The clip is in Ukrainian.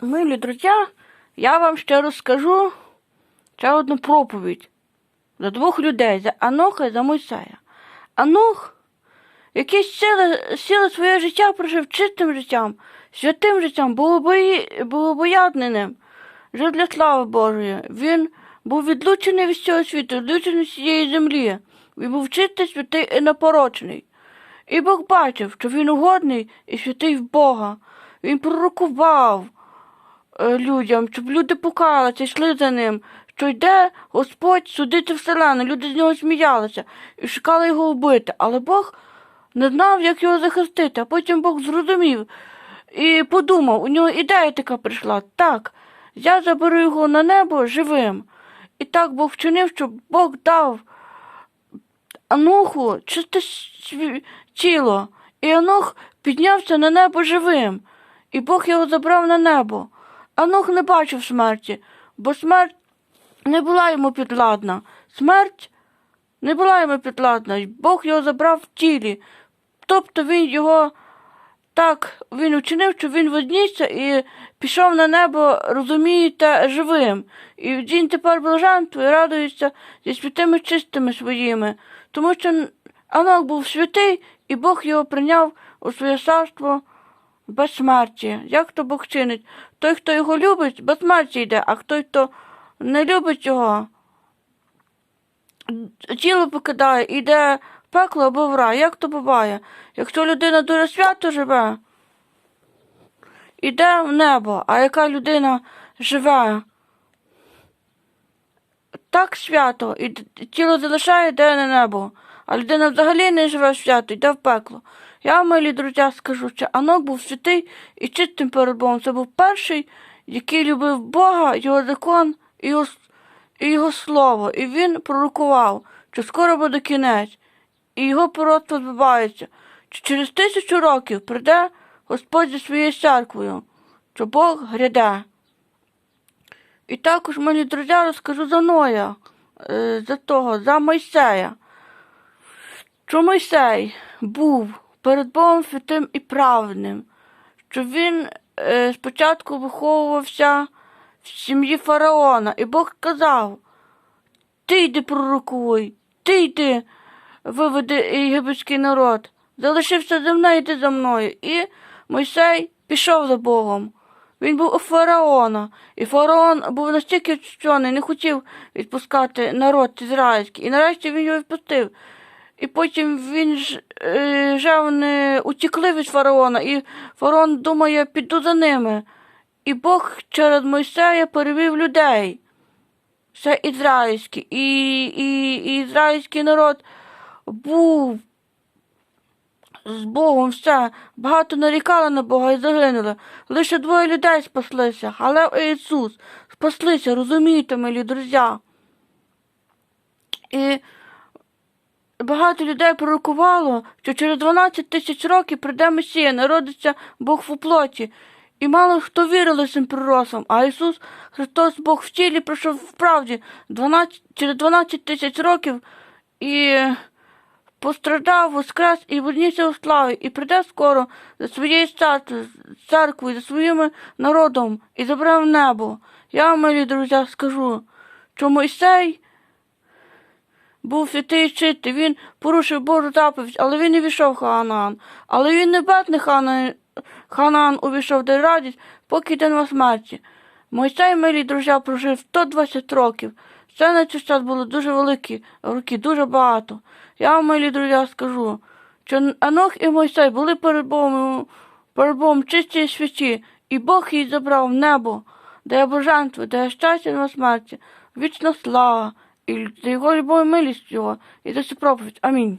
Милі друзі, я вам ще розкажу ще одну проповідь за двох людей, за Аноха і за Мойсея. Анох, який сіле, сіле своє життя прожив чистим життям, святим життям, богобоязненим, жив для слави Божої. Він був відлучений від цього світу, відлучений з цієї землі. Він був чистий, святий і непорочний. І Бог бачив, що він угодний і святий в Бога. Він пророкував людям, щоб люди покаялися, йшли за ним, що йде Господь судити вселену. Люди з нього сміялися і шукали його вбити. Але Бог не знав, як його захистити, а потім Бог зрозумів і подумав, у нього ідея така прийшла. Так, я заберу його на небо живим. І так Бог вчинив, що Бог дав Аноху чисте тіло, і Анох піднявся на небо живим, і Бог його забрав на небо. Анох не бачив смерті, бо смерть не була йому підладна. Смерть не була йому підладна, Бог його забрав в тілі. Тобто він його так він учинив, що він вознісся і пішов на небо, розумієте, живим. І він тепер блаженство і радується зі святими чистими своїми, тому що Анок був святий, і Бог його прийняв у своє царство без смерті. Як то Бог чинить? Той, хто його любить, без смерті йде, а той, хто не любить його, тіло покидає, йде в пекло або в рай. Як то буває? Якщо людина дуже свято живе, іде в небо, а яка людина живе так свято, і тіло залишає, йде на небо, а людина взагалі не живе свято, йде в пекло. Я, милі друзі, скажу, що Анок був святий і чистим перед Богом. Це був перший, який любив Бога, його закон і його, і його слово. І він пророкував, що скоро буде кінець, і його пророцтво збивається, що через тисячу років прийде Господь зі своєю церквою, що Бог гряде. І також, милі друзі, розкажу за Ноя, е, за того, за Мойсея. Що Мойсей був перед Богом святим і праведним, що він е, спочатку виховувався в сім'ї фараона, і Бог сказав: Ти йди пророкуй, ти йди виведи єгипетський народ, залишився за мною, йди за мною. І Мойсей пішов за Богом. Він був у фараона, і фараон був настільки вчений, не хотів відпускати народ ізраїльський. І нарешті він його відпустив. І потім він ж е, вже вони утікли від фараона, і фараон думає, піду за ними. І Бог через Мойсея перевів людей. Все ізраїльське. І, і, і ізраїльський народ був з Богом все. Багато нарікали на Бога і загинули. Лише двоє людей спаслися. Але Ісус спаслися, розумієте, милі друзі. І багато людей пророкувало, що через 12 тисяч років прийде Месія, народиться Бог в плоті. І мало хто вірили цим пророцтвам, а Ісус Христос Бог в тілі прийшов в правді 12, через 12 тисяч років і пострадав, воскрес і вернівся у славі, і прийде скоро за своєю церквою, за своїм народом і забере в небо. Я, милі друзі, скажу, що Мойсей був святий чистий, він порушив Божу заповідь, але він не війшов Ханаан. Але він не бедний Ханаан, Ханаан увійшов до радість, поки йде на смерті. Мойсей, милі друзі, прожив 120 років. Це на цей час було дуже великі роки, дуже багато. Я вам, милі друзі, скажу, що Анох і Мойсей були перед Богом, перед Богом чисті і святі, і Бог їх забрав в небо, де є блаженство, де є щастя на смерті, вічна слава, і за його любов і милість проповедь. і